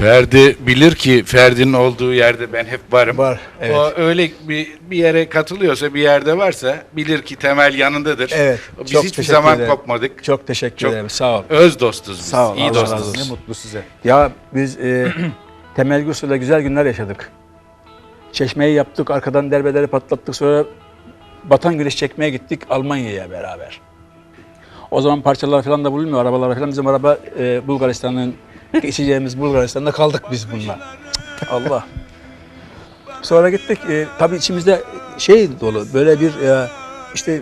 Ferdi bilir ki Ferdi'nin olduğu yerde ben hep varım. Var, evet. O öyle bir, bir yere katılıyorsa bir yerde varsa bilir ki temel yanındadır. Evet, Biz çok hiçbir zaman ederim. kopmadık. Çok teşekkür Çok- ederim. Sağ ol. Öz dostuz biz. Sağ ol, İyi Allah dostuz. Ne mutlu size. Ya biz e, Temel Gürsu'yla güzel günler yaşadık. Çeşmeyi yaptık, arkadan derbeleri patlattık. Sonra Batan Güneş çekmeye gittik Almanya'ya beraber. O zaman parçalar falan da bulunmuyor, arabalar falan. Bizim araba e, Bulgaristan'ın, geçeceğimiz Bulgaristan'da kaldık biz bununla. Allah. Sonra gittik. E, tabii içimizde şey dolu, böyle bir e, işte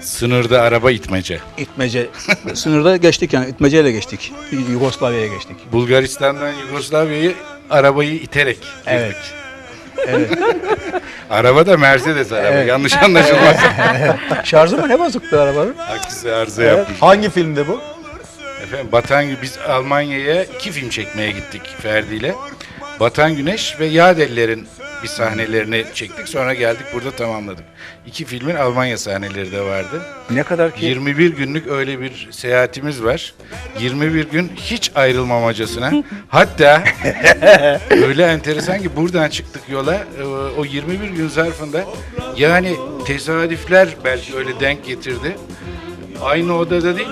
Sınırda araba itmece. itmece, sınırda geçtik yani itmeceyle geçtik. Yugoslavya'ya geçtik. Bulgaristan'dan Yugoslavya'yı arabayı iterek Evet. girdik. Evet. Araba da Mercedes araba. Evet. Yanlış anlaşılmasın. Şarjı mı ne bozuktu arabanın? Aksi arıza yapmış. Hangi filmde bu? Efendim Batan Gü- biz Almanya'ya iki film çekmeye gittik Ferdi ile. Batan Güneş ve Yadeller'in bir sahnelerini çektik. Sonra geldik burada tamamladık. İki filmin Almanya sahneleri de vardı. Ne kadar ki 21 günlük öyle bir seyahatimiz var. 21 gün hiç ayrılmamacasına. Hatta öyle enteresan ki buradan çıktık yola. e, O 21 gün zarfında yani tesadüfler belki öyle denk getirdi. Aynı odada değil,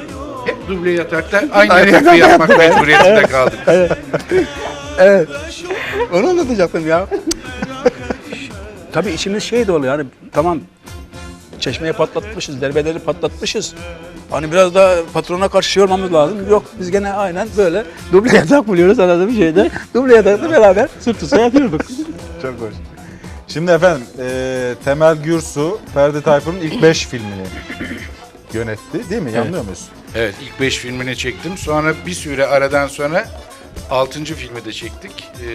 duble yatakta aynı yatakta yatmak mecburiyetinde kaldık. Evet. Onu anlatacaktım ya. Tabii içimiz şey dolu yani tamam çeşmeye patlatmışız, derbeleri patlatmışız. Hani biraz da patrona karşı şey olmamız lazım. Yok biz gene aynen böyle duble yatak buluyoruz anladığım şeyde. Duble yatakta beraber sırt üstü yatıyorduk. Çok hoş. Şimdi efendim e, Temel Gürsu, Ferdi Tayfur'un ilk 5 filmini yönetti değil mi? Yanılıyor muyuz? Evet ilk 5 filmini çektim. Sonra bir süre aradan sonra 6. filmi de çektik. Ee,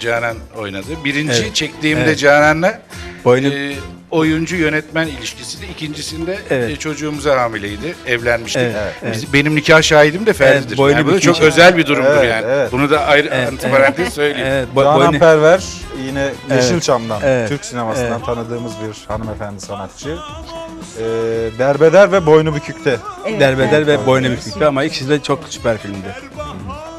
Canan oynadı. Birinci Evet. çektiğimde Evet. Canan'la Boynu e, oyuncu yönetmen ilişkisiydi. İkincisinde Evet. e, çocuğumuza hamileydi. Evlenmiştik. Evet, evet. Biz- benim nikah şahidim de Ferdi'dir. Evet, boynu yani bu da bükünce- çok özel bir durumdur Evet, yani. evet. Bunu da ayrı Evet, antiparantez söyleyeyim. Evet, bo- Canan boynu- Perver yine Yeşilçam'dan, Evet. Türk sinemasından Evet. tanıdığımız bir hanımefendi sanatçı. E, Derbeder ve Boynu Bükük'te. Evet, Derbeder evet. ve boynu büküktü ama ikisi de çok süper filmdi.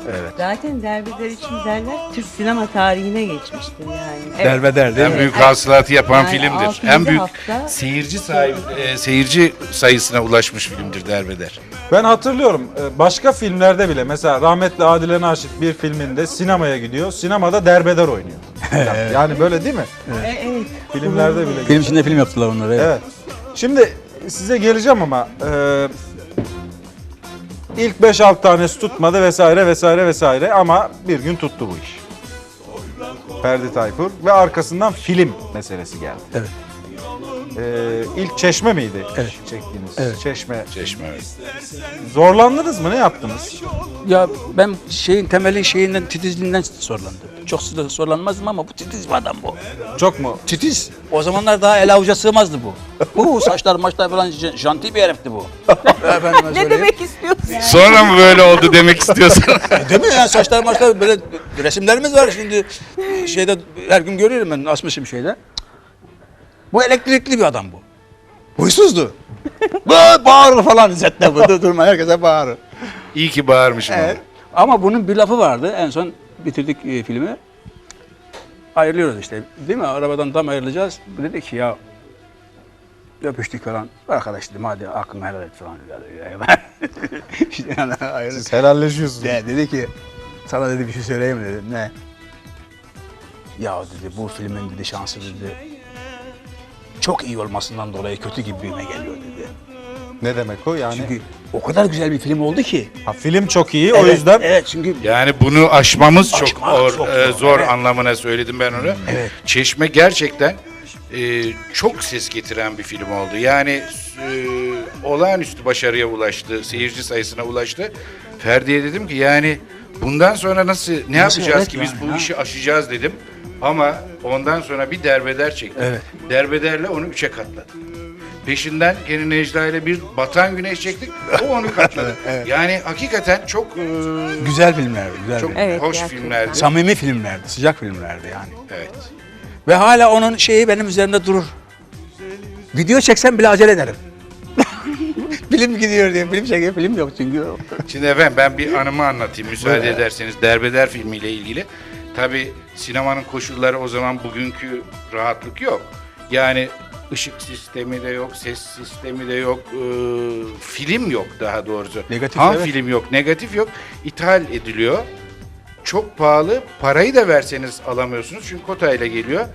Evet. Zaten derbeder için derler Türk sinema tarihine geçmiştir yani. Evet. Derbeder değil En mi? büyük hasılatı yapan Yani filmdir. altı, En büyük hafta- seyirci sahibi e, seyirci sayısına ulaşmış filmdir Derbeder. Ben hatırlıyorum e, başka filmlerde bile mesela rahmetli Adile Naşit bir filminde sinemaya gidiyor. Sinemada derbeder oynuyor. Yani- yani böyle değil mi? E, evet. Filmlerde bile. Film içinde film yaptılar onları. Evet. Evet. Şimdi size geleceğim ama e, ilk 5-6 tanesi tutmadı vesaire vesaire vesaire ama bir gün tuttu bu iş. Ferdi Tayfur ve arkasından film meselesi geldi. Evet. E, ilk Çeşme miydi? Evet. Çektiğiniz. Evet. Çeşme. Çeşme. evet. Zorlandınız mı? Ne yaptınız? Ya ben şeyin temeli şeyinden titizliğinden zorlandım. Çok sıra zorlanmazdım ama bu titiz bir adam bu. Çok mu? Titiz. O zamanlar daha el avuca sığmazdı bu. Bu saçlar maçlar falan j- janti bir herifti bu. Efendime Ne demek istiyorsun? Sonra mı böyle oldu demek istiyorsun? Değil mi ya saçlar maçlar böyle resimlerimiz var şimdi şeyde her gün görüyorum ben asmışım şeyde. Bu elektrikli bir adam bu. Huysuzdu. bu bağırır falan İzzet'te bu dur- durma herkese bağırır. İyi ki bağırmışım. Evet. Ama bunun bir lafı vardı. En son bitirdik e, filmi. Ayrılıyoruz işte. Değil mi? Arabadan tam ayrılacağız. Dedi ki ya öpüştük falan. Arkadaş dedim hadi aklını helal et falan. dedi. işte yani ayrıldık. Siz helalleşiyorsunuz. De, dedi ki sana dedi bir şey söyleyeyim mi?" dedim. Ne? Ya dedi bu filmin dedi şansı dedi çok iyi olmasından dolayı kötü gibime geliyor dedi. Ne demek o yani? Çünkü o kadar güzel bir film oldu ki. Ha, film çok iyi o Evet, yüzden Evet çünkü Yani bunu aşmamız çok, Aşmak or- çok e, zor, zor evet. anlamına söyledim ben onu. Evet. Çeşme gerçekten e, çok ses getiren bir film oldu. Yani e, olağanüstü başarıya ulaştı, seyirci sayısına ulaştı. Ferdi'ye dedim ki yani bundan sonra nasıl ne Nasıl, yapacağız evet ki biz yani, bu ha. işi aşacağız dedim. Ama ondan sonra bir derbeder çektik. Evet. Derbederle onu üçe katladık. Peşinden gene Necla ile bir batan güneş çektik. O onu katladı. Yani hakikaten çok e, güzel filmlerdi. Güzel çok filmler. Evet, hoş gerçekten. filmlerdi. Samimi filmlerdi, sıcak filmlerdi yani. Evet. Ve hala onun şeyi benim üzerimde durur. Video çeksem bile acele ederim. film gidiyor diye film çekiyor film yok çünkü. Şimdi efendim ben bir anımı anlatayım müsaade ederseniz. Derbeder filmiyle ilgili. Tabi sinemanın koşulları o zaman bugünkü rahatlık yok. Yani ışık sistemi de yok, ses sistemi de yok, e, film yok daha doğrusu. Negatif, Ham evet. film yok, negatif yok. İthal ediliyor. Çok pahalı. Parayı da verseniz alamıyorsunuz çünkü kotayla geliyor.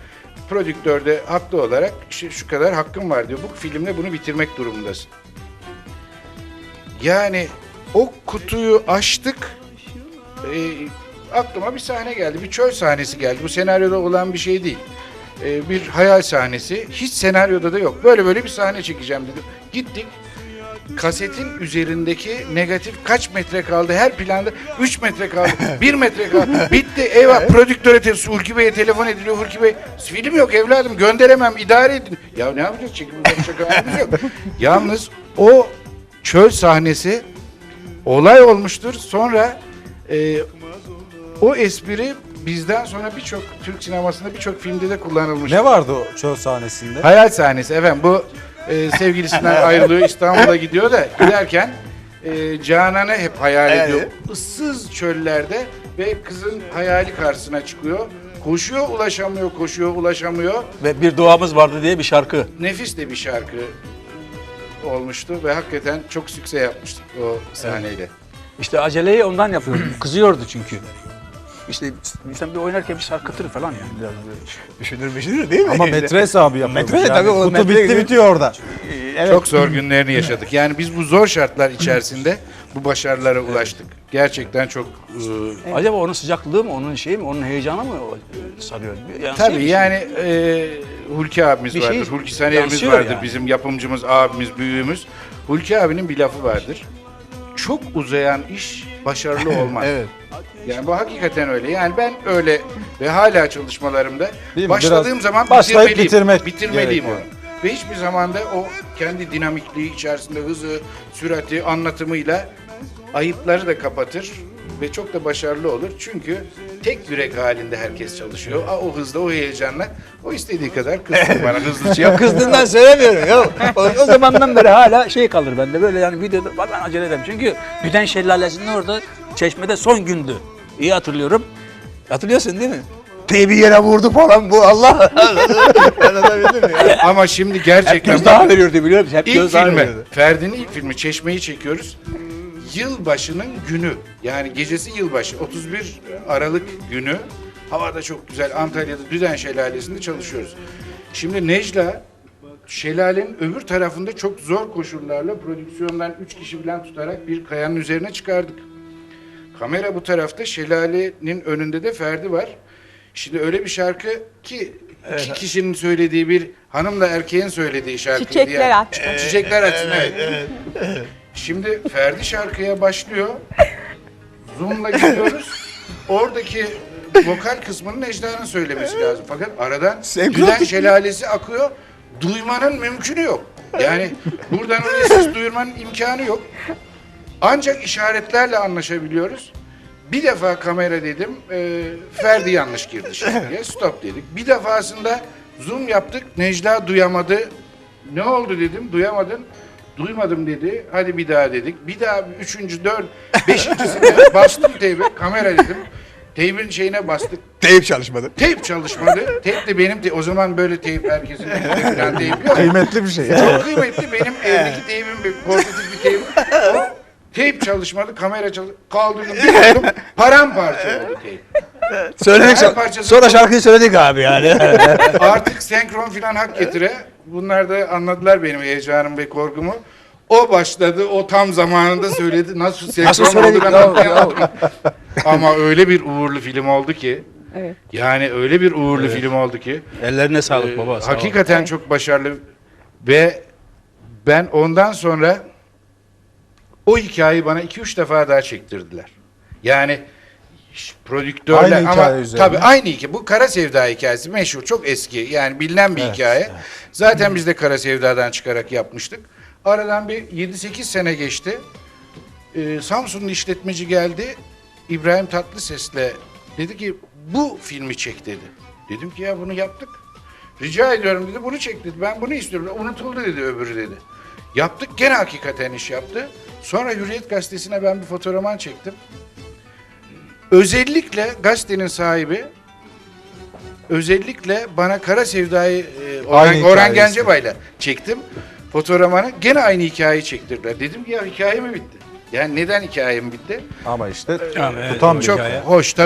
Prodüktör de haklı olarak işte şu kadar hakkım var diyor. Bu filmle bunu bitirmek durumundasın. Yani o kutuyu açtık. Ee, aklıma bir sahne geldi. Bir çöl sahnesi geldi. Bu senaryoda olan bir şey değil. Ee, bir hayal sahnesi. Hiç senaryoda da yok. Böyle böyle bir sahne çekeceğim dedim. Gittik. Kasetin üzerindeki negatif kaç metre kaldı? Her planda 3 metre kaldı. 1 metre kaldı. Bitti. Eyvah prodüktöre, te- Hulki Bey'e telefon ediliyor. Hulki Bey film yok evladım gönderemem idare edin. Ya ne yapacağız? Çekim halimiz yok. Yalnız o çöl sahnesi olay olmuştur. Sonra e, o espri bizden sonra birçok Türk sinemasında birçok filmde de kullanılmış. Ne vardı o çöl sahnesinde? Hayal sahnesi efendim bu e, sevgilisinden ayrılıyor İstanbul'a gidiyor da giderken e, Canan'ı hep hayal ediyor. Issız çöllerde ve kızın hayali karşısına çıkıyor. Koşuyor ulaşamıyor, koşuyor ulaşamıyor. Ve bir duamız vardı diye bir şarkı. Nefis de bir şarkı olmuştu ve hakikaten çok sükse yapmıştık o sahneyle. İşte aceleyi ondan yapıyordu. Kızıyordu çünkü. İşte insan bir oynarken bir sarkıtır falan yani. Biraz böyle düşünür düşünür değil mi? Ama metre hesabı yapıyormuş. Metre tabii, o Kutu metre bitti bitiyor orada. Çok zor günlerini yaşadık. Yani biz bu zor şartlar içerisinde bu başarılara ulaştık. Gerçekten çok e, Acaba onun sıcaklığı mı, onun şeyi mi, onun heyecanı mı o sarıyor? Yani Tabii şey- yani e, Hulki abimiz Bir şey vardır. Hulki Saner'imiz yansıyor vardır. yani. Bizim yapımcımız, abimiz, büyüğümüz. Hulki abinin bir lafı vardır. Çok uzayan iş başarılı olmaz. Evet. Yani bu hakikaten öyle. Yani ben öyle ve hala çalışmalarımda Değil mi? başladığım Biraz zaman başlayıp bitirmeliyim. bitirmek bitirmeliyim gerekiyor. onu. Ve hiçbir zaman da o kendi dinamikliği içerisinde hızı, sürati, anlatımıyla ayıpları da kapatır ve çok da başarılı olur. Çünkü tek yürek halinde herkes çalışıyor. Aa, o hızda, o heyecanla o istediği kadar kızsın bana hızlı şey Ya yap. kızdığından söylemiyorum ya. O, o zamandan beri hala şey kalır bende böyle yani videoda ben acele ederim. Çünkü Güden Şelalesi'nin orada çeşmede son gündü. İyi hatırlıyorum. Hatırlıyorsun değil mi? Teybi yere vurdu falan bu Allah. Anlatabildim mi ya? Ama şimdi Hep gerçekten gözdağı veriyordu biliyor musun? Hep İlk gözdağı filmi, veriyordu. Ferdi'nin ilk filmi Çeşme'yi çekiyoruz. Yılbaşının günü, yani gecesi yılbaşı, 31 Aralık günü. Havada çok güzel, Antalya'da Düden Şelalesi'nde çalışıyoruz. Şimdi Necla, şelalenin öbür tarafında çok zor koşullarla prodüksiyondan 3 kişi falan tutarak bir kayanın üzerine çıkardık. Kamera bu tarafta, şelalenin önünde de Ferdi var. Şimdi öyle bir şarkı ki iki kişinin söylediği bir hanımla erkeğin söylediği şarkı. Çiçekler aç. Çiçekler açsın evet. Şimdi Ferdi şarkıya başlıyor. Zoom'la gidiyoruz. Oradaki vokal kısmını Necla'nın söylemesi lazım. Fakat aradan Düden şelalesi akıyor. Duymanın mümkünü yok. Yani buradan oraya ses duyurmanın imkanı yok. Ancak işaretlerle anlaşabiliyoruz. Bir defa kamera dedim, e, Ferdi yanlış girdi şarkıya, stop dedik. Bir defasında zoom yaptık, Necla duyamadı. Ne oldu dedim, duyamadın. Duymadım dedi, hadi bir daha dedik. Bir daha üçüncü, dört, beşincisinde bastım teybe, kamera dedim. Teybin şeyine bastık. Teyip çalışmadı. Teyp çalışmadı. Teyp de benim, te- o zaman böyle teyp herkesin falan teyp yok. Kıymetli bir şey. Çok kıymetli benim evdeki teybim bir portatif bir teyp. O teyp çalışmadı, kamera çalışmadı. Kaldırdım, bir vurdum, paramparça oldu teyp. Söyledik Her parçası- sonra şarkıyı söyledik abi yani. Artık senkron filan hak getire. Bunlar da anladılar benim heyecanım ve korkumu. O başladı, o tam zamanında söyledi. Nasıl senkron Nasıl oldu ben ya? anlayamadım. Ama öyle bir uğurlu film oldu ki. Evet. Yani öyle bir uğurlu film oldu ki. Ellerine sağlık Ee, baba. sağ ol. hakikaten çok başarılı ve ben ondan sonra o hikayeyi bana iki üç defa daha çektirdiler. Yani prodüktörler Aynı ama tabii aynı hikaye. Bu Kara Sevda hikayesi meşhur, çok eski. Yani bilinen bir hikaye. Zaten biz de Kara Sevda'dan çıkarak yapmıştık. Aradan bir 7-8 sene geçti. Ee, Samsun'un işletmeci geldi. İbrahim Tatlıses'le dedi ki bu filmi çek dedi. Dedim ki ya bunu yaptık. Rica ediyorum dedi bunu çek dedi. Ben bunu istiyorum. Unutuldu dedi öbürü dedi. Yaptık gene hakikaten iş yaptı. Sonra Hürriyet Gazetesi'ne ben bir fotoğraman çektim. Özellikle gazetenin sahibi özellikle bana Kara Sevda'yı e, Orhan, Aynı Orhan hikaye Gencebay'la çektim. Fotoğramanı gene aynı hikayeyi çektirdiler. Dedim ki ya hikaye mi bitti? Yani neden hikayem bitti? Ama işte evet, tutan bir Çok hikaye. hoş tabii.